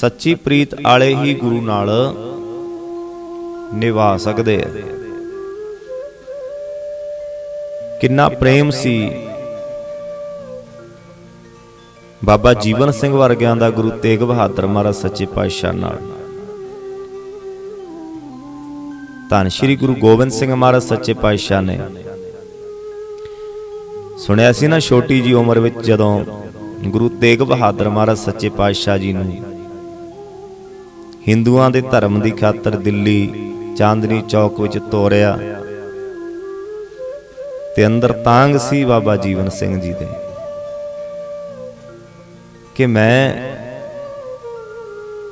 ਸੱਚੀ ਪ੍ਰੀਤ ਵਾਲੇ ਹੀ ਗੁਰੂ ਨਾਲ ਨਿਭਾ ਸਕਦੇ ਆ। ਕਿੰਨਾ ਪ੍ਰੇਮ ਸੀ। ਬਾਬਾ ਜੀਵਨ ਸਿੰਘ ਵਰਗਿਆਂ ਦਾ ਗੁਰੂ ਤੇਗ ਬਹਾਦਰ ਮਹਾਰਾਜ ਸੱਚੇ ਪਾਤਸ਼ਾਹ ਨਾਲ। ਧੰਨ ਸ਼੍ਰੀ ਗੁਰੂ ਗੋਬਿੰਦ ਸਿੰਘ ਮਹਾਰਾਜ ਸੱਚੇ ਪਾਤਸ਼ਾਹ ਨੇ। ਸੁਣਿਆ ਸੀ ਨਾ ਛੋਟੀ ਜੀ ਉਮਰ ਵਿੱਚ ਜਦੋਂ ਗੁਰੂ ਤੇਗ ਬਹਾਦਰ ਮਹਾਰਾਜ ਸੱਚੇ ਪਾਤਸ਼ਾਹ ਜੀ ਨੂੰ ਹਿੰਦੂਆਂ ਦੇ ਧਰਮ ਦੀ ਖਾਤਰ ਦਿੱਲੀ ਚਾਂਦਨੀ ਚੌਕ ਵਿੱਚ ਤੋਰਿਆ ਤੇ ਅੰਦਰ ਤਾਂਗ ਸੀ ਬਾਬਾ ਜੀਵਨ ਸਿੰਘ ਜੀ ਦੇ ਕਿ ਮੈਂ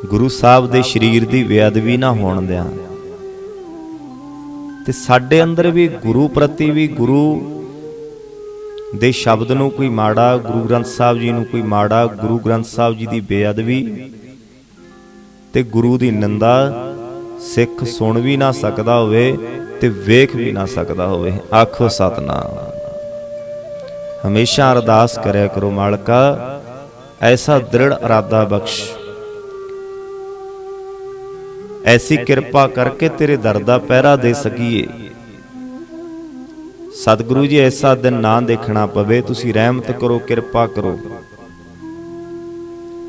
ਗੁਰੂ ਸਾਹਿਬ ਦੇ ਸਰੀਰ ਦੀ ਬੇਅਦਬੀ ਨਾ ਹੋਣ ਦਿਆਂ। ਤੇ ਸਾਡੇ ਅੰਦਰ ਵੀ ਗੁਰੂ ਪ੍ਰਤੀ ਵੀ ਗੁਰੂ ਦੇ ਸ਼ਬਦ ਨੂੰ ਕੋਈ ਮਾੜਾ ਗੁਰੂ ਗ੍ਰੰਥ ਸਾਹਿਬ ਜੀ ਨੂੰ ਕੋਈ ਮਾੜਾ ਗੁਰੂ ਗ੍ਰੰਥ ਸਾਹਿਬ ਜੀ ਦੀ ਬੇਅਦਬੀ ਤੇ ਗੁਰੂ ਦੀ ਨਿੰਦਾ ਸਿੱਖ ਸੁਣ ਵੀ ਨਾ ਸਕਦਾ ਹੋਵੇ ਤੇ ਵੇਖ ਵੀ ਨਾ ਸਕਦਾ ਹੋਵੇ। ਆਖੋ ਸਤਨਾਮ। ਹਮੇਸ਼ਾ ਅਰਦਾਸ ਕਰਿਆ ਕਰੋ ਮਾਲਕਾ, ਐਸਾ ਦ੍ਰਿੜ ਇਰਾਦਾ ਬਖਸ਼। ਐਸੀ ਕਿਰਪਾ ਕਰਕੇ ਤੇਰੇ ਦਰ ਦਾ ਪਹਿਰਾ ਦੇ ਸਕੀਏ। ਸਤਿਗੁਰੂ ਜੀ, ਐਸਾ ਦਿਨ ਨਾ ਦੇਖਣਾ ਪਵੇ, ਤੁਸੀਂ ਰਹਿਮਤ ਕਰੋ, ਕਿਰਪਾ ਕਰੋ।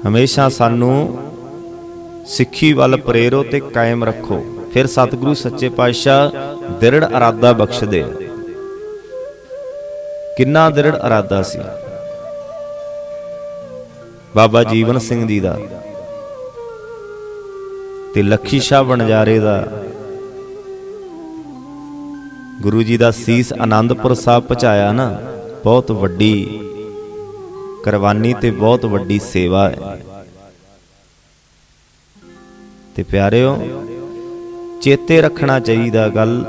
ਹਮੇਸ਼ਾ ਸਾਨੂੰ ਸਿੱਖੀ ਵੱਲ ਪ੍ਰੇਰੋ ਤੇ ਕਾਇਮ ਰੱਖੋ। ਫਿਰ ਸਤਿਗੁਰੂ ਸੱਚੇ ਪਾਤਸ਼ਾਹ ਦ੍ਰਿੜ ਇਰਾਦਾ ਬਖਸ਼ਦੇ ਕਿੰਨਾ ਦ੍ਰਿੜ ਅਰਾਦਾ ਸੀ। ਬਾਬਾ ਜੀਵਨ ਸਿੰਘ ਜੀ ਦਾ। ਤੇ ਲੱਖੀ ਸ਼ਾਹ ਬਣਜਾਰੇ ਦਾ। ਗੁਰੂ ਜੀ ਦਾ ਸੀਸ ਆਨੰਦਪੁਰ ਸਾਹਿਬ ਪਹੁੰਚਾਇਆ ਨਾ, ਬਹੁਤ ਵੱਡੀ ਕੁਰਬਾਨੀ ਤੇ ਬਹੁਤ ਵੱਡੀ ਸੇਵਾ ਹੈ। ਤੇ ਪਿਆਰਿਓ, ਚੇਤੇ ਰੱਖਣਾ ਚਾਹੀਦਾ ਗੱਲ।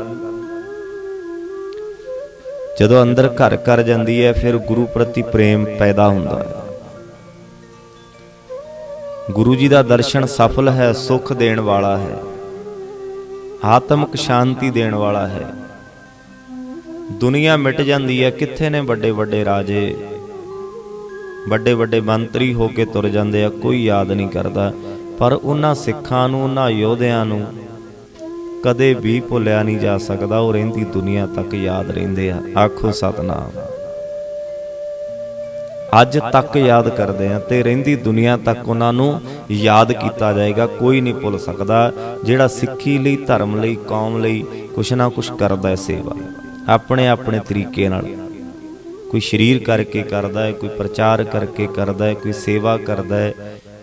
ਜਦੋਂ ਅੰਦਰ ਘਰ ਕਰ ਜਾਂਦੀ ਹੈ, ਫਿਰ ਗੁਰੂ ਪ੍ਰਤੀ ਪ੍ਰੇਮ ਪੈਦਾ ਹੁੰਦਾ ਹੈ। ਗੁਰੂ ਜੀ ਦਾ ਦਰਸ਼ਨ ਸਫਲ ਹੈ, ਸੁਖ ਦੇਣ ਵਾਲਾ ਹੈ। ਆਤਮਿਕ ਸ਼ਾਂਤੀ ਦੇਣ ਵਾਲਾ ਹੈ। ਦੁਨੀਆ ਮਿਟ ਜਾਂਦੀ ਹੈ, ਕਿੱਥੇ ਨੇ ਵੱਡੇ ਵੱਡੇ ਰਾਜੇ? ਵੱਡੇ ਵੱਡੇ ਮੰਤਰੀ ਹੋ ਕੇ ਤੁਰ ਜਾਂਦੇ ਆ, ਕੋਈ ਯਾਦ ਨਹੀਂ ਕਰਦਾ। ਪਰ ਉਹਨਾਂ ਸਿੱਖਾਂ ਨੂੰ, ਉਹਨਾਂ ਯੋਧਿਆਂ ਨੂੰ ਕਦੇ ਵੀ ਭੁੱਲਿਆ ਨਹੀਂ ਜਾ ਸਕਦਾ। ਉਹ ਰਹਿੰਦੀ ਦੁਨੀਆ ਤੱਕ ਯਾਦ ਰਹਿੰਦੇ ਆ। ਆਖੋ ਸਤਨਾਮ। ਅੱਜ ਤੱਕ ਯਾਦ ਕਰਦੇ ਆ ਤੇ ਰਹਿੰਦੀ ਦੁਨੀਆ ਤੱਕ ਉਹਨਾਂ ਨੂੰ ਯਾਦ ਕੀਤਾ ਜਾਏਗਾ। ਕੋਈ ਨਹੀਂ ਭੁੱਲ ਸਕਦਾ। ਜਿਹੜਾ ਸਿੱਖੀ ਲਈ, ਧਰਮ ਲਈ, ਕੌਮ ਲਈ ਕੁਛ ਨਾ ਕੁਛ ਕਰਦਾ ਹੈ ਸੇਵਾ। ਆਪਣੇ ਆਪਣੇ ਤਰੀਕੇ ਨਾਲ। ਕੋਈ ਸ਼ਰੀਰ ਕਰਕੇ ਕਰਦਾ ਹੈ, ਕੋਈ ਪ੍ਰਚਾਰ ਕਰਕੇ ਕਰਦਾ ਹੈ, ਕੋਈ ਸੇਵਾ ਕਰਦਾ ਹੈ।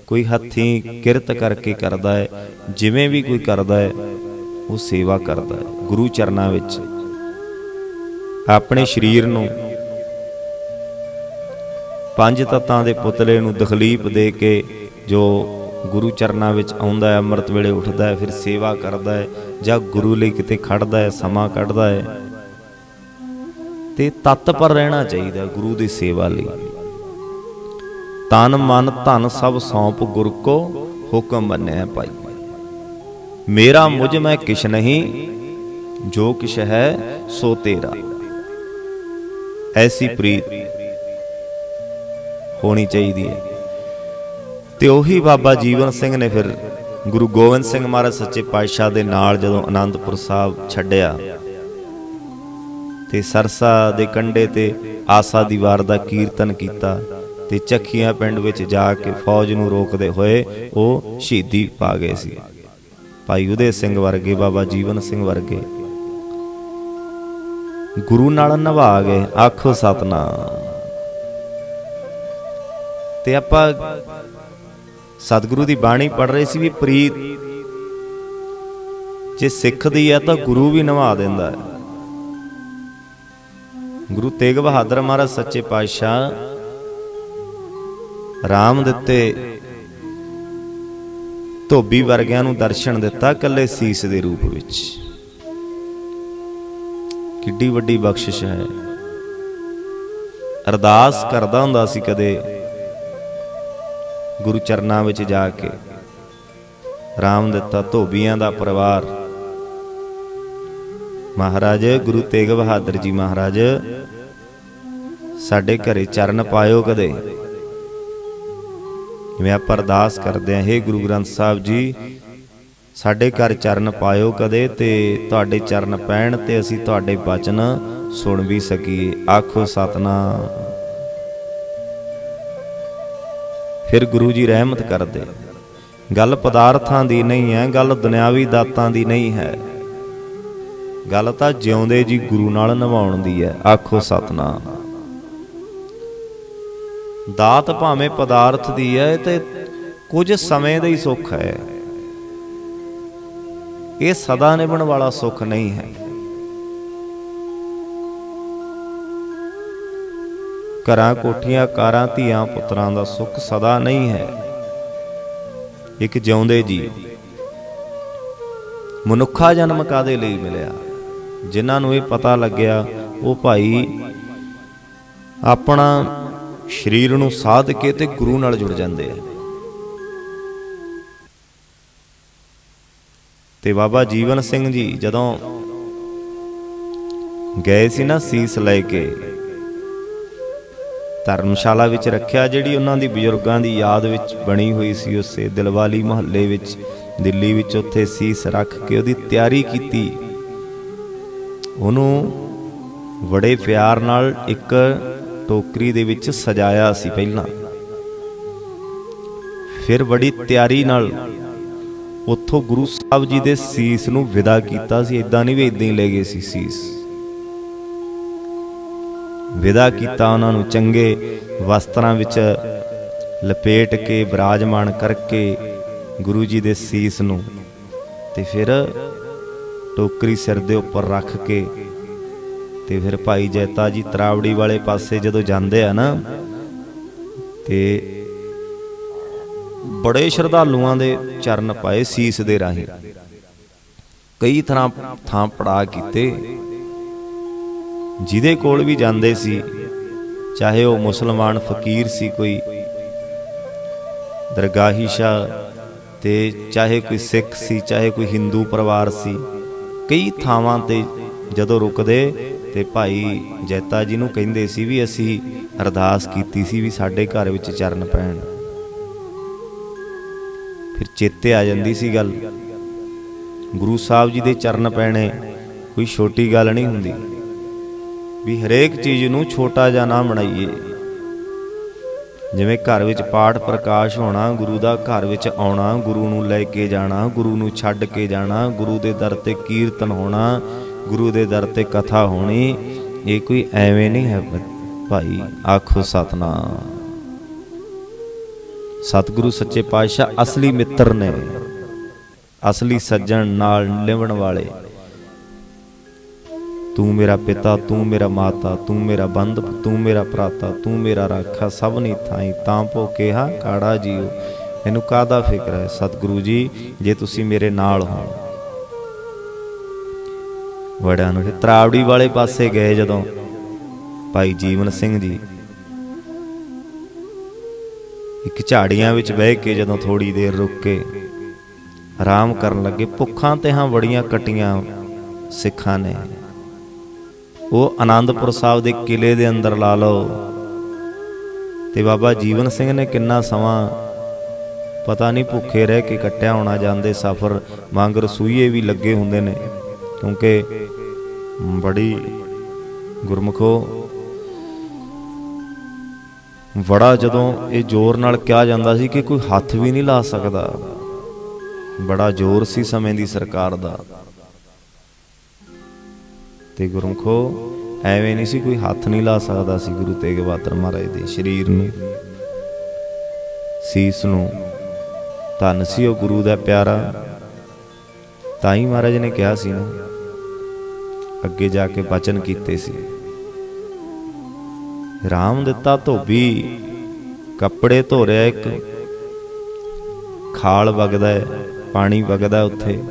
ਕੋਈ ਹੱਥੀਂ ਕਿਰਤ ਕਰਕੇ ਕਰਦਾ ਹੈ, ਜਿਵੇਂ ਵੀ ਕੋਈ ਕਰਦਾ ਹੈ, ਉਹ ਸੇਵਾ ਕਰਦਾ ਹੈ, ਗੁਰੂ ਚਰਨਾਂ ਵਿੱਚ। ਆਪਣੇ ਸਰੀਰ ਨੂੰ ਪੰਜ ਤੱਤਾਂ ਦੇ ਪੁਤਲੇ ਨੂੰ ਦਖਲੀਪ ਦੇ ਕੇ ਜੋ ਗੁਰੂ ਚਰਨਾਂ ਵਿੱਚ ਆਉਂਦਾ ਹੈ, ਅੰਮ੍ਰਿਤ ਵੇਲੇ ਉੱਠਦਾ ਹੈ, ਫਿਰ ਸੇਵਾ ਕਰਦਾ ਹੈ ਜਾਂ ਗੁਰੂ ਲਈ ਕਿਤੇ ਖੜਦਾ ਹੈ, ਸਮਾਂ ਕੱਢਦਾ ਹੈ, ਤੇ ਤਤ ਪਰ ਰਹਿਣਾ ਚਾਹੀਦਾ ਗੁਰੂ ਦੀ ਸੇਵਾ ਲਈ। ਤਨ ਮਨ ਧਨ ਸਭ ਸੌਂਪ ਗੁਰ ਕੋ ਹੁਕਮ ਮੰਨਿਆ ਭਾਈ। ਮੇਰਾ ਮੁਝ ਮੈਂ ਕਿਛ ਨਹੀਂ, ਜੋ ਕਿਛ ਹੈ ਸੋ ਤੇਰਾ। ਐਸੀ ਪ੍ਰੀਤ ਹੋਣੀ ਚਾਹੀਦੀ ਹੈ। ਤੇ ਉਹੀ ਬਾਬਾ ਜੀਵਨ ਸਿੰਘ ਨੇ ਫਿਰ ਗੁਰੂ ਗੋਬਿੰਦ ਸਿੰਘ ਮਹਾਰਾਜ ਸੱਚੇ ਪਾਤਸ਼ਾਹ ਦੇ ਨਾਲ ਜਦੋਂ ਆਨੰਦਪੁਰ ਸਾਹਿਬ ਛੱਡਿਆ, ਤੇ ਸਰਸਾ ਦੇ ਕੰਢੇ ਤੇ ਆਸਾ ਦੀ ਵਾਰ ਦਾ ਕੀਰਤਨ ਕੀਤਾ ਤੇ ਚੱਖੀਆਂ ਪਿੰਡ ਵਿੱਚ ਜਾ ਕੇ ਫੌਜ ਨੂੰ ਰੋਕਦੇ ਹੋਏ ਉਹ ਸ਼ਹੀਦੀ ਪਾ ਗਏ ਸੀ। ਭਾਈ ਉਦੇ ਸਿੰਘ ਵਰਗੇ, ਬਾਬਾ ਜੀਵਨ ਸਿੰਘ ਵਰਗੇ। ਗੁਰੂ ਨਾਲ ਨਿਭਾ ਗਏ, ਆਖੋ ਸਤਨਾਮ। ਤੇ ਆਪਾਂ ਸਤਿਗੁਰੂ ਦੀ ਬਾਣੀ ਪੜ ਰਹੇ ਸੀ ਵੀ ਪ੍ਰੀਤ ਜੇ ਸਿੱਖ ਦੀ ਹੈ ਤਾਂ ਗੁਰੂ ਵੀ ਨਿਭਾ ਦਿੰਦਾ ਹੈ। ਗੁਰੂ ਤੇਗ ਬਹਾਦਰ ਮਹਾਰਾਜ, ਸੱਚੇ ਪਾਤਸ਼ਾਹ ਰਾਮ ਦਿੱਤੇ। ਧੋਬੀ ਵਰਗਿਆਂ ਨੂੰ ਦਰਸ਼ਨ ਦਿੱਤਾ ਕੱਲੇ ਸੀਸ ਦੇ ਰੂਪ ਵਿੱਚ। ਕਿੱਡੀ ਵੱਡੀ ਬਖਸ਼ਿਸ਼ ਹੈ। ਅਰਦਾਸ ਕਰਦਾ ਹੁੰਦਾ ਸੀ ਕਦੇ ਗੁਰੂ ਚਰਨਾਂ ਵਿੱਚ ਜਾ ਕੇ। ਰਾਮ ਦਿੱਤਾ ਧੋਬੀਆਂ ਦਾ ਪਰਿਵਾਰ। ਮਹਾਰਾਜ, ਗੁਰੂ ਤੇਗ ਬਹਾਦਰ ਜੀ ਮਹਾਰਾਜ, ਸਾਡੇ ਘਰੇ ਚਰਨ ਪਾਇਓ ਕਦੇ। ਜਿਵੇਂ ਆਪਾਂ ਅਰਦਾਸ ਕਰਦੇ ਹਾਂ हे ਗੁਰੂ ਗ੍ਰੰਥ ਸਾਹਿਬ ਜੀ, ਸਾਡੇ ਘਰ ਚਰਨ ਪਾਇਓ ਕਦੇ ਤੇ ਤੁਹਾਡੇ ਚਰਨ ਪੈਣ ਤੇ ਅਸੀਂ ਤੁਹਾਡੇ ਬਚਨ ਸੁਣ ਵੀ ਸਕੀਏ। ਆਖੋ ਸਤਨਾਮ। ਫਿਰ ਗੁਰੂ ਜੀ ਰਹਿਮਤ ਕਰਦੇ, ਗੱਲ ਪਦਾਰਥਾਂ ਦੀ ਨਹੀਂ ਹੈ, ਗੱਲ ਦੁਨਿਆਵੀ ਦਾਤਾਂ ਦੀ ਨਹੀਂ ਹੈ। ਗੱਲ ਤਾਂ ਜਿਉਂਦੇ ਜੀ ਗੁਰੂ ਨਾਲ ਨਿਭਾਉਣ ਦੀ ਹੈ, ਆਖੋ ਸਤਨਾਮ। ਦਾਤ ਭਾਵੇਂ ਪਦਾਰਥ ਦੀ ਹੈ ਤੇ ਕੁਝ ਸਮੇਂ ਦਾ ਹੀ ਸੁੱਖ ਹੈ ਇਹ ਸਦਾ ਨਿਭਣ ਵਾਲਾ ਸੁੱਖ ਨਹੀਂ ਹੈ। ਘਰਾਂ, ਕੋਠੀਆਂ, ਕਾਰਾਂ, ਧੀਆਂ, ਪੁੱਤਰਾਂ ਦਾ ਸੁੱਖ ਸਦਾ ਨਹੀਂ ਹੈ। ਇੱਕ ਜਿਉਂਦੇ ਜੀ ਮਨੁੱਖਾ ਜਨਮ ਕਾਦੇ ਲਈ ਮਿਲਿਆ? ਜਿਨ੍ਹਾਂ ਨੂੰ ਇਹ ਪਤਾ ਲੱਗਿਆ, ਉਹ ਭਾਈ ਆਪਣਾ ਸਰੀਰ ਨੂੰ ਸਾਧ ਕੇ ਤੇ ਗੁਰੂ ਨਾਲ ਜੁੜ ਜਾਂਦੇ ਆ। ਤੇ ਬਾਬਾ ਜੀਵਨ ਸਿੰਘ ਜੀ ਜਦੋਂ ਗਏ ਸੀ ਨਾ ਸੀਸ ਲੈ ਕੇ, ਧਰਮਸ਼ਾਲਾ ਵਿੱਚ ਰੱਖਿਆ ਜਿਹੜੀ ਉਹਨਾਂ ਦੀ ਬਜ਼ੁਰਗਾਂ ਦੀ ਯਾਦ ਵਿੱਚ ਬਣੀ ਹੋਈ ਸੀ, ਉਸੇ ਦਿਲਵਾਲੀ ਮੁਹੱਲੇ ਵਿੱਚ, ਦਿੱਲੀ ਵਿੱਚ ਉੱਥੇ ਸੀਸ ਰੱਖ ਕੇ ਉਹਦੀ ਤਿਆਰੀ ਕੀਤੀ। ਉਹਨੂੰ ਬੜੇ ਪਿਆਰ ਨਾਲ ਇੱਕ ਟੋਕਰੀ ਦੇ ਵਿੱਚ ਸਜਾਇਆ ਸੀ ਪਹਿਲਾਂ। ਫਿਰ ਬੜੀ ਤਿਆਰੀ ਨਾਲ ਉੱਥੋਂ ਗੁਰੂ ਸਾਹਿਬ ਜੀ ਦੇ ਸੀਸ ਨੂੰ ਵਿਦਾ ਕੀਤਾ ਸੀ। ਇਦਾਂ ਨਹੀਂ ਵੀ ਇਦਾਂ ਹੀ ਲੈ ਗਏ ਸੀ ਸੀਸ। ਵਿਦਾ ਕੀਤਾ ਉਹਨਾਂ ਨੂੰ ਚੰਗੇ ਵਸਤਰਾਂ ਵਿੱਚ ਲਪੇਟ ਕੇ, ਬਿਰਾਜਮਾਨ ਕਰਕੇ ਗੁਰੂ ਜੀ ਦੇ ਸੀਸ ਨੂੰ ਤੇ ਫਿਰ ਟੋਕਰੀ ਸਿਰ ਦੇ ਉੱਪਰ ਰੱਖ ਕੇ ਤੇ ਫਿਰ ਭਾਈ ਜੈਤਾ ਜੀ ਤਰਾਵੜੀ ਵਾਲੇ ਪਾਸੇ ਜਦੋਂ ਜਾਂਦੇ ਆ ਨਾ, ਤੇ ਬੜੇ ਸ਼ਰਧਾਲੂਆਂ ਦੇ ਚਰਨ ਪਾਏ ਸੀਸ ਦੇ ਰਾਹੀਂ। ਕਈ ਤਰ੍ਹਾਂ ਥਾਂ ਪੜਾ ਕੀਤੇ। ਜਿਹਦੇ ਕੋਲ ਵੀ ਜਾਂਦੇ ਸੀ, ਚਾਹੇ ਉਹ ਮੁਸਲਮਾਨ ਫਕੀਰ ਸੀ ਕੋਈ, ਦਰਗਾਹੀ ਸ਼ਾ ਤੇ ਚਾਹੇ ਕੋਈ ਸਿੱਖ ਸੀ, ਚਾਹੇ ਕੋਈ ਹਿੰਦੂ ਪਰਿਵਾਰ ਸੀ, ਕਈ ਥਾਵਾਂ ਤੇ ਜਦੋਂ ਰੁਕਦੇ ਤੇ ਭਾਈ ਜੈਤਾ ਜੀ ਨੂੰ ਕਹਿੰਦੇ ਸੀ ਵੀ ਅਸੀਂ ਅਰਦਾਸ ਕੀਤੀ ਸੀ ਵੀ ਸਾਡੇ ਘਰ ਵਿੱਚ ਚਰਨ ਪੈਣ। ਫਿਰ ਚੇਤੇ ਆ ਜਾਂਦੀ ਸੀ ਗੱਲ। ਗੁਰੂ ਸਾਹਿਬ ਜੀ ਦੇ ਚਰਨ ਪੈਣੇ ਕੋਈ ਛੋਟੀ ਗੱਲ ਨਹੀਂ ਹੁੰਦੀ। ਵੀ ਹਰੇਕ ਚੀਜ਼ ਨੂੰ ਛੋਟਾ ਜਾਂ ਨਾ ਬਣਾਈਏ। ਜਿਵੇਂ ਘਰ ਵਿੱਚ ਪਾਠ ਪ੍ਰਕਾਸ਼ ਹੋਣਾ, ਗੁਰੂ ਦਾ ਘਰ ਵਿੱਚ ਆਉਣਾ, ਗੁਰੂ ਨੂੰ ਲੈ ਕੇ ਜਾਣਾ, ਗੁਰੂ ਨੂੰ ਛੱਡ ਕੇ ਜਾਣਾ, ਗੁਰੂ ਦੇ ਦਰ ਤੇ ਕੀਰਤਨ ਹੋਣਾ ਗੁਰੂ ਦੇ ਦਰ ਤੇ ਕਥਾ ਹੋਣੀ, ਇਹ ਕੋਈ ਐਵੇਂ ਨਹੀਂ ਹੈ ਭਾਈ, ਆਖੋ ਸਤਨਾਮ। ਸਤਿਗੁਰੂ ਸੱਚੇ ਪਾਤਸ਼ਾਹ ਅਸਲੀ ਮਿੱਤਰ ਨੇ, ਅਸਲੀ ਸੱਜਣ ਨਾਲ ਨਿਭਣ ਵਾਲੇ। ਤੂੰ ਮੇਰਾ ਪਿਤਾ, ਤੂੰ ਮੇਰਾ ਮਾਤਾ, ਤੂੰ ਮੇਰਾ ਬੰਧ ਤੂੰ ਮੇਰਾ ਭਰਾਤਾ, ਤੂੰ ਮੇਰਾ ਰਾਖਾ, ਸਭ ਨੇ ਥਾਈ, ਤਾਂ ਭੋ ਕਿਹਾ ਕਾੜਾ ਜੀਓ ਮੈਨੂੰ ਕਾਦਾ ਫਿਕਰ ਹੈ ਸਤਿਗੁਰੂ ਜੀ, ਜੇ ਤੁਸੀਂ ਮੇਰੇ ਨਾਲ ਹੋ ਵੜਿਆਂ ਨੂੰ। ਤਰਾਵੜੀ ਵਾਲੇ ਪਾਸੇ ਗਏ ਜਦੋਂ ਭਾਈ ਜੀਵਨ ਸਿੰਘ ਜੀ ਇੱਕ ਝਾੜੀਆਂ ਵਿੱਚ ਬਹਿ ਕੇ ਜਦੋਂ ਥੋੜੀ ਦੇਰ ਰੁਕ ਕੇ ਆਰਾਮ ਕਰਨ ਲੱਗੇ, ਭੁੱਖਾਂ ਤੇ ਹਾਂ ਬੜੀਆਂ ਕਟੀਆਂ ਸਿੱਖਾਂ ਨੇ। ਉਹ ਆਨੰਦਪੁਰ ਸਾਹਿਬ ਦੇ ਕਿਲੇ ਦੇ ਅੰਦਰ ਲਾ ਲਓ। ਤੇ ਬਾਬਾ ਜੀਵਨ ਸਿੰਘ ਨੇ ਕਿੰਨਾ ਸਮਾਂ ਪਤਾ ਨਹੀਂ ਭੁੱਖੇ ਰਹਿ ਕੇ ਕੱਟਿਆ ਹੋਣਾ, ਜਾਂਦੇ ਸਫ਼ਰ ਮੰਗ ਰਸੂਈਏ ਵੀ ਲੱਗੇ ਹੁੰਦੇ ਨੇ। ਕਿਉਂਕਿ ਬੜੀ ਗੁਰਮਖੋ ਬੜਾ ਜਦੋਂ ਇਹ ਜ਼ੋਰ ਨਾਲ ਕਿਹਾ ਜਾਂਦਾ ਸੀ ਕਿ ਕੋਈ ਹੱਥ ਵੀ ਨਹੀਂ ਲਾ ਸਕਦਾ, ਬੜਾ ਜ਼ੋਰ ਸੀ ਸਮੇਂ ਦੀ ਸਰਕਾਰ ਦਾ। ਤੇ ਗੁਰਮਖੋ, ਐਵੇਂ ਨਹੀਂ ਸੀ ਕੋਈ ਹੱਥ ਨਹੀਂ ਲਾ ਸਕਦਾ ਸੀ ਗੁਰੂ ਤੇਗ ਬਹਾਦਰ ਮਹਾਰਾਜ ਦੇ ਸਰੀਰ ਨੂੰ। ਸੀਸ ਨੂੰ ਧੰਨ ਸੀ ਉਹ ਗੁਰੂ ਦਾ ਪਿਆਰਾ। ਤਾਂ ਹੀ ਮਹਾਰਾਜ ਨੇ ਕਿਹਾ ਸੀ ਨਾ, ਅੱਗੇ ਜਾ ਕੇ ਬਚਨ ਕੀਤੇ ਸੀ। ਰਾਮ ਦਿੱਤਾ ਧੋਬੀ, ਕੱਪੜੇ ਧੋ ਰਿਹਾ ਇੱਕ, ਖਾਲ ਵਗਦਾ ਹੈ, ਪਾਣੀ ਵਗਦਾ ਉੱਥੇ।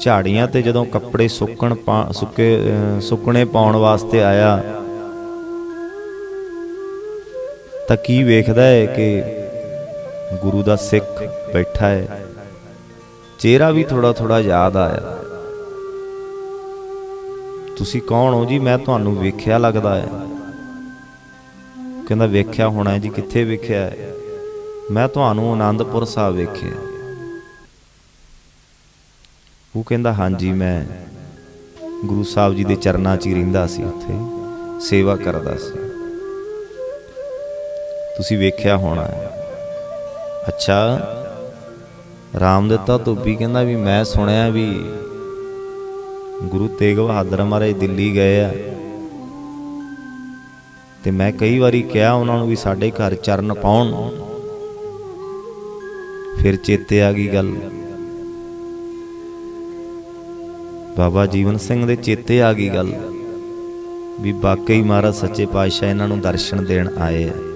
ਝਾੜੀਆਂ ਤੇ ਜਦੋਂ ਕੱਪੜੇ ਸੁੱਕਣ ਪਾ- ਸੁੱਕੇ ਸੁੱਕਣੇ ਪਾਉਣ ਵਾਸਤੇ ਆਇਆ, ਤਾਂ ਕੀ ਵੇਖਦਾ ਹੈ ਕਿ ਗੁਰੂ ਦਾ ਸਿੱਖ ਬੈਠਾ ਹੈ। ਚਿਹਰਾ ਵੀ ਥੋੜਾ ਥੋੜਾ ਯਾਦ ਆਇਆ। ਤੁਸੀਂ ਕੌਣ ਹੋ ਜੀ? ਮੈਂ ਤੁਹਾਨੂੰ ਵੇਖਿਆ ਲੱਗਦਾ ਹੈ। ਕਹਿੰਦਾ ਵੇਖਿਆ ਹੋਣਾ ਜੀ, ਕਿੱਥੇ ਵੇਖਿਆ ਹੈ? ਮੈਂ ਤੁਹਾਨੂੰ ਆਨੰਦਪੁਰ ਸਾਹਿਬ ਵੇਖਿਆ। ਉਹ ਕਹਿੰਦਾ, ਹਾਂਜੀ, ਮੈਂ ਗੁਰੂ ਸਾਹਿਬ ਜੀ ਦੇ ਚਰਨਾਂ 'ਚ ਹੀ ਰਹਿੰਦਾ ਸੀ ਉੱਥੇ, ਸੇਵਾ ਕਰਦਾ ਸੀ। ਤੁਸੀਂ ਵੇਖਿਆ ਹੋਣਾ ਅੱਛਾ ਰਾਮ ਦਿੱਤਾ ਧੋਬੀ ਕਹਿੰਦਾ ਵੀ ਮੈਂ ਸੁਣਿਆ ਵੀ ਗੁਰੂ ਤੇਗ ਬਹਾਦਰ ਮਹਾਰਾਜ ਦਿੱਲੀ ਗਏ ਆ। ਤੇ ਮੈਂ ਕਈ ਵਾਰੀ ਕਿਹਾ ਉਹਨਾਂ ਨੂੰ ਵੀ ਸਾਡੇ ਘਰ ਚਰਨ ਪਾਉਣ। ਫਿਰ ਚੇਤੇ ਆ ਗਈ ਗੱਲ। ਬਾਬਾ ਜੀਵਨ ਸਿੰਘ ਦੇ ਚੇਤੇ ਆ ਗਈ ਗੱਲ। ਵੀ ਵਾਕਈ ਮਹਾਰਾਜ ਸੱਚੇ ਪਾਤਸ਼ਾਹ ਇਹਨਾਂ ਨੂੰ ਦਰਸ਼ਨ ਦੇਣ ਆਏ ਆ।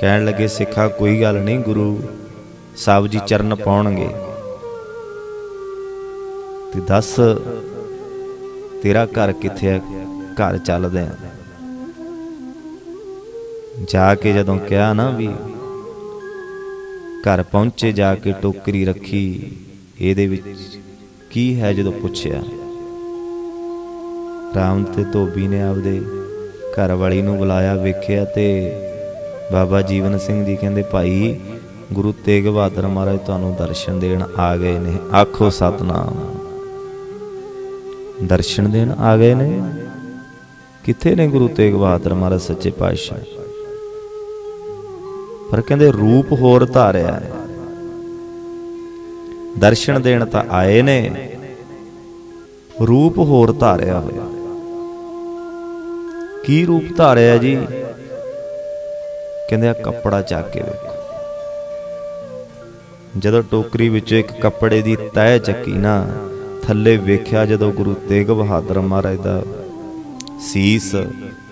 ਕਹਿਣ ਲੱਗੇ, ਸਿੱਖਾ, ਕੋਈ ਗੱਲ ਨਹੀਂ, ਗੁਰੂ ਸਾਹਿਬ ਜੀ ਚਰਨ ਪਾਉਣਗੇ। ਤੇ ਦੱਸ, ਤੇਰਾ ਘਰ ਕਿੱਥੇ ਹੈ ਘਰ ਚੱਲਦੇ ਆ। ਜਾ ਕੇ ਜਦੋਂ ਕਿਹਾ ਨਾ ਵੀ ਘਰ ਪਹੁੰਚੇ, ਜਾ ਕੇ ਟੋਕਰੀ ਰੱਖੀ, ਇਹਦੇ ਵਿੱਚ ਕੀ ਹੈ ਜਦੋਂ ਪੁੱਛਿਆ? ਰਾਮ ਤੇ ਧੋਬੀ ਨੇ ਆਪਦੇ ਘਰ ਵਾਲੀ ਨੂੰ ਬੁਲਾਇਆ, ਵੇਖਿਆ ਤੇ ਬਾਬਾ ਜੀਵਨ ਸਿੰਘ ਜੀ ਕਹਿੰਦੇ, ਭਾਈ, ਗੁਰੂ ਤੇਗ ਬਹਾਦਰ ਮਹਾਰਾਜ ਤੁਹਾਨੂੰ ਦਰਸ਼ਨ ਦੇਣ ਆ ਗਏ ਨੇ। ਆਖੋ ਸਤਨਾਮ। ਦਰਸ਼ਨ ਦੇਣ ਆ ਗਏ ਨੇ? ਕਿੱਥੇ ਨੇ ਗੁਰੂ ਤੇਗ ਬਹਾਦਰ ਮਹਾਰਾਜ ਸੱਚੇ ਪਾਤਸ਼ਾਹ? ਪਰ ਕਹਿੰਦੇ, ਰੂਪ ਹੋਰ ਧਾਰਿਆ। ਹੈ ਦਰਸ਼ਨ ਦੇਣ ਤਾਂ ਆਏ ਨੇ। ਰੂਪ ਹੋਰ ਧਾਰਿਆ ਹੋਇਆ। ਕੀ ਰੂਪ ਧਾਰਿਆ ਜੀ? ਕਹਿੰਦੇ ਆ ਕੱਪੜਾ ਚੱਕ ਕੇ ਵੇਖੋ। ਜਦੋਂ ਟੋਕਰੀ ਵਿੱਚੋਂ ਇੱਕ ਕੱਪੜੇ ਦੀ ਤਹਿ ਚੱਕੀ ਨਾ, ਥੱਲੇ ਵੇਖਿਆ ਜਦੋਂ ਗੁਰੂ ਤੇਗ ਬਹਾਦਰ ਮਹਾਰਾਜ ਦਾ ਸੀਸ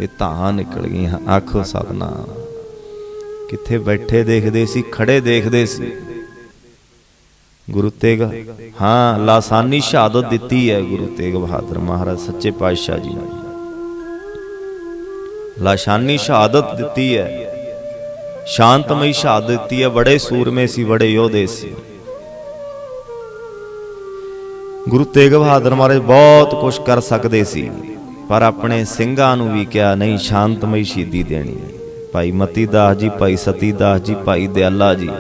ਇਹ ਧਾਂ ਨਿਕਲ ਗਈਆਂ ਆਖੋ ਸਤਨਾਮ, ਕਿੱਥੇ ਬੈਠੇ ਦੇਖਦੇ ਸੀ, ਖੜੇ ਦੇਖਦੇ ਸੀ। ਗੁਰੂ ਤੇਗ, ਹਾਂ, ਲਾਸਾਨੀ ਸ਼ਹਾਦਤ ਦਿੱਤੀ ਹੈ ਗੁਰੂ ਤੇਗ ਬਹਾਦਰ ਮਹਾਰਾਜ, ਸੱਚੇ ਪਾਤਸ਼ਾਹ ਜੀ ਨੇ। ਲਾਸ਼ਾਨੀ ਸ਼ਹਾਦਤ ਦਿੱਤੀ ਹੈ। ਸ਼ਾਂਤਮਈ ਸ਼ਹਾਦਤ ਦਿੱਤੀ ਹੈ ਬੜੇ ਸੂਰਮੇ ਸੀ ਬੜੇ ਯੋਧੇ ਸੀ। ਗੁਰੂ ਤੇਗ ਬਹਾਦਰ ਮਹਾਰਾਜ ਬਹੁਤ ਕੁਝ ਕਰ ਸਕਦੇ ਸੀ, ਪਰ ਆਪਣੇ ਸਿੰਘਾਂ ਨੂੰ ਵੀ ਕਿਹਾ, ਨਹੀਂ, ਸ਼ਾਂਤਮਈ ਸ਼ਹੀਦੀ ਦੇਣੀ ਹੈ। ਭਾਈ ਮਤੀ ਦਾਸ ਜੀ, ਭਾਈ ਸਤੀ ਦਾਸ ਜੀ, ਭਾਈ ਦਿਆਲਾ ਜੀ।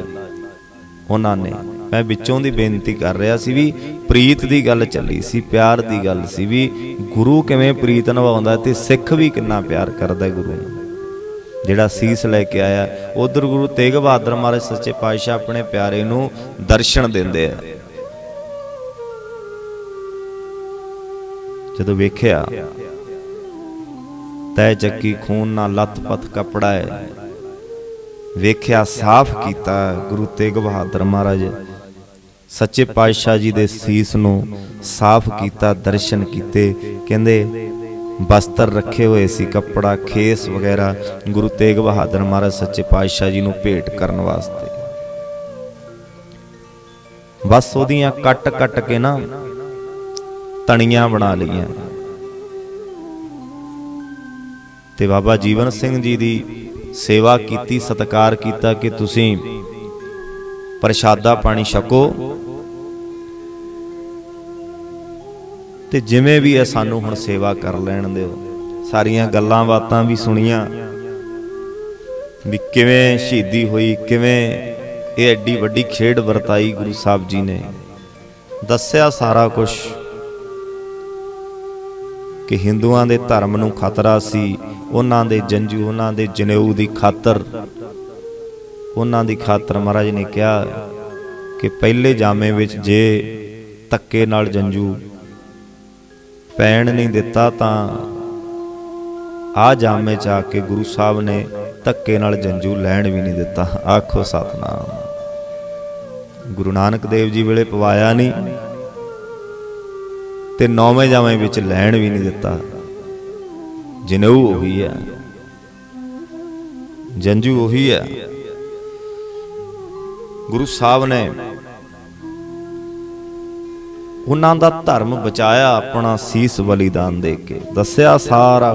ਉਹਨਾਂ ਨੇ, ਮੈਂ ਵਿੱਚੋਂ ਦੀ ਬੇਨਤੀ ਕਰ ਰਿਹਾ ਸੀ ਵੀ ਪ੍ਰੀਤ ਦੀ ਗੱਲ ਚੱਲੀ ਸੀ, ਪਿਆਰ ਦੀ ਗੱਲ ਸੀ ਵੀ ਗੁਰੂ ਕਿਵੇਂ ਪ੍ਰੀਤ ਨਿਭਾਉਂਦਾ ਤੇ ਸਿੱਖ ਵੀ ਕਿੰਨਾ ਪਿਆਰ ਕਰਦਾ ਗੁਰੂ ਨੂੰ। ਜਿਹੜਾ ਸੀਸ ਲੈ ਕੇ ਆਇਆ, ਉਧਰ ਗੁਰੂ ਤੇਗ ਬਹਾਦਰ ਮਹਾਰਾਜ ਸੱਚੇ ਪਾਤਸ਼ਾਹ ਆਪਣੇ ਪਿਆਰੇ ਨੂੰ ਦਰਸ਼ਨ ਦਿੰਦੇ ਆ। ਜਦੋਂ ਵੇਖਿਆ ਤੈ ਚੱਕੀ ਖੂਨ ਨਾਲ ਲੱਥ ਪੱਥ ਕਪੜਾ ਹੈ ਵੇਖਿਆ, ਸਾਫ਼ ਕੀਤਾ ਗੁਰੂ ਤੇਗ ਬਹਾਦਰ ਮਹਾਰਾਜ। ਸੱਚੇ ਪਾਤਸ਼ਾਹ ਜੀ ਦੇ ਸੀਸ ਨੂੰ ਸਾਫ਼ ਕੀਤਾ, ਦਰਸ਼ਨ ਕੀਤੇ। ਕਹਿੰਦੇ ਬਸਤਰ ਰੱਖੇ ਹੋਏ ਸੀ, ਕੱਪੜਾ, ਖੇਸ ਵਗੈਰਾ, ਗੁਰੂ ਤੇਗ ਬਹਾਦਰ ਮਹਾਰਾਜ ਸੱਚੇ ਪਾਤਸ਼ਾਹ ਜੀ ਨੂੰ ਭੇਟ ਕਰਨ ਵਾਸਤੇ। ਬਸ ਉਹਦੀਆਂ ਕੱਟ ਕੱਟ ਕੇ ਨਾ ਤਣੀਆਂ ਬਣਾ ਲਈਆਂ। ਤੇ ਬਾਬਾ ਜੀਵਨ ਸਿੰਘ ਜੀ ਦੀ ਸੇਵਾ ਕੀਤੀ, ਸਤਿਕਾਰ ਕੀਤਾ ਕਿ ਤੁਸੀਂ ਪ੍ਰਸ਼ਾਦਾ ਪਾਣੀ ਛਕੋ ਤੇ ਜਿਵੇਂ ਵੀ ਹੈ ਸਾਨੂੰ ਹੁਣ ਸੇਵਾ ਕਰ ਲੈਣ ਦਿਓ। ਸਾਰੀਆਂ ਗੱਲਾਂ ਬਾਤਾਂ ਵੀ ਸੁਣੀਆਂ। ਵੀ ਕਿਵੇਂ ਸ਼ਹੀਦੀ ਹੋਈ, ਕਿਵੇਂ ਇਹ ਐਡੀ ਵੱਡੀ ਖੇਡ ਵਰਤਾਈ ਗੁਰੂ ਸਾਹਿਬ ਜੀ ਨੇ। ਦੱਸਿਆ ਸਾਰਾ ਕੁਝ ਕਿ ਹਿੰਦੂਆਂ ਦੇ ਧਰਮ ਨੂੰ ਖਤਰਾ ਸੀ, ਉਹਨਾਂ ਦੇ ਜੰਜੂ ਉਹਨਾਂ ਦੇ ਜਨੇਊ ਦੀ ਖਾਤਰ। ਉਹਨਾਂ ਦੀ ਖਾਤਰ ਮਹਾਰਾਜ ਨੇ ਕਿਹਾ ਕਿ ਪਹਿਲੇ ਜਾਮੇ ਵਿੱਚ ਜੇ ਧੱਕੇ ਨਾਲ ਜੰਜੂ ਪੈਣ ਨਹੀਂ ਦਿੱਤਾ ਤਾਂ ਆ ਜਾਮੇ ਚ ਆ ਕੇ ਗੁਰੂ ਸਾਹਿਬ ਨੇ ਧੱਕੇ ਨਾਲ ਜੰਜੂ ਲੈਣ ਵੀ ਨਹੀਂ ਦਿੱਤਾ। ਆਖੋ ਸਤਨਾਮ। ਗੁਰੂ ਨਾਨਕ ਦੇਵ ਜੀ ਵੇਲੇ ਪਵਾਇਆ ਨਹੀਂ ਤੇ ਨੌਵੇਂ ਜਾਵੇਂ ਵਿੱਚ ਲੈਣ ਵੀ ਨਹੀਂ ਦਿੱਤਾ। ਜਨੇਊ ਉਹੀ ਹੈ। ਜੰਜੂ ਉਹੀ ਹੈ। ਗੁਰੂ ਸਾਹਿਬ ਨੇ ਉਹਨਾਂ ਦਾ ਧਰਮ ਬਚਾਇਆ ਆਪਣਾ ਸੀਸ ਬਲੀਦਾਨ ਦੇ ਕੇ। ਦੱਸਿਆ ਸਾਰਾ